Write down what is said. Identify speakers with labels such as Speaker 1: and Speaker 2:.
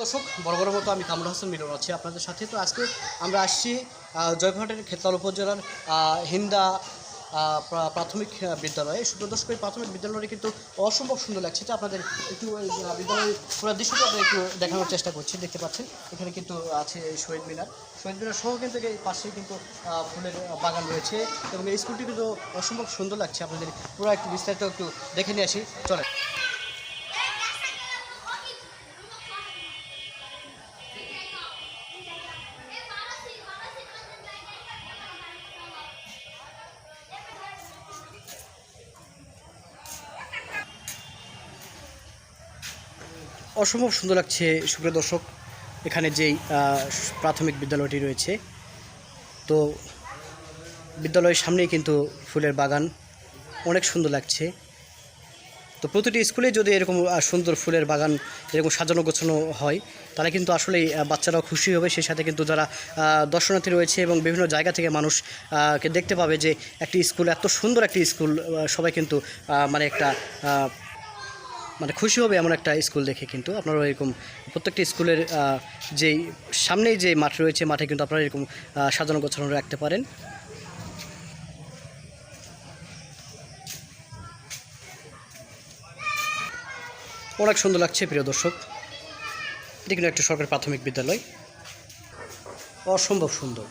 Speaker 1: দর্শক বড় বড় মতো আমি কামরুল হাসান মিলন আছি আপনাদের সাথে। তো আজকে আমরা আসছি জয়ঘাটের খেতলাল উপজেলার হিন্দা প্রাথমিক বিদ্যালয়ে। দর্শক, এই প্রাথমিক বিদ্যালয়টি কিন্তু অসম্ভব সুন্দর লাগছে। তো আপনাদের একটু বিদ্যালয়ের পুরো দৃশ্যটা আমরা একটু দেখানোর চেষ্টা করছি। দেখতে পাচ্ছেন, এখানে কিন্তু আছে শহীদ মিনার। শহীদ মিনার সহ কিন্তু এই পাশেই কিন্তু ফুলের বাগান রয়েছে এবং এই স্কুলটি কিন্তু অসম্ভব সুন্দর লাগছে। আপনাদের পুরো একটু বিস্তারিত একটু দেখে নিয়ে আসি। চলে অসম্ভব সুন্দর লাগছে সুপ্রিয় দর্শক এখানে যেই প্রাথমিক বিদ্যালয়টি রয়েছে। তো বিদ্যালয়ের সামনেই কিন্তু ফুলের বাগান অনেক সুন্দর লাগছে। তো প্রতিটি স্কুলে যদি এরকম সুন্দর ফুলের বাগান এরকম সাজানো গোছানো হয় তাহলে কিন্তু আসলেই বাচ্চারাও খুশি হবে। সেই সাথে কিন্তু যারা দর্শনার্থী রয়েছে এবং বিভিন্ন জায়গা থেকে মানুষ আহ, কে দেখতে পাবে যে একটি স্কুল এত সুন্দর একটি স্কুল সবাই কিন্তু মানে একটা মানে খুশি হবে এমন একটা স্কুল দেখে কিন্তু আপনারা এরকম প্রত্যেকটি স্কুলের যেই সামনেই যে মাঠ রয়েছে, মাঠে কিন্তু আপনারা এরকম সাজানো গোছানো রাখতে পারেন। অনেক সুন্দর লাগছে, প্রিয় দর্শক। এটি কিন্তু একটা সরকারি প্রাথমিক বিদ্যালয়। অসম্ভব সুন্দর।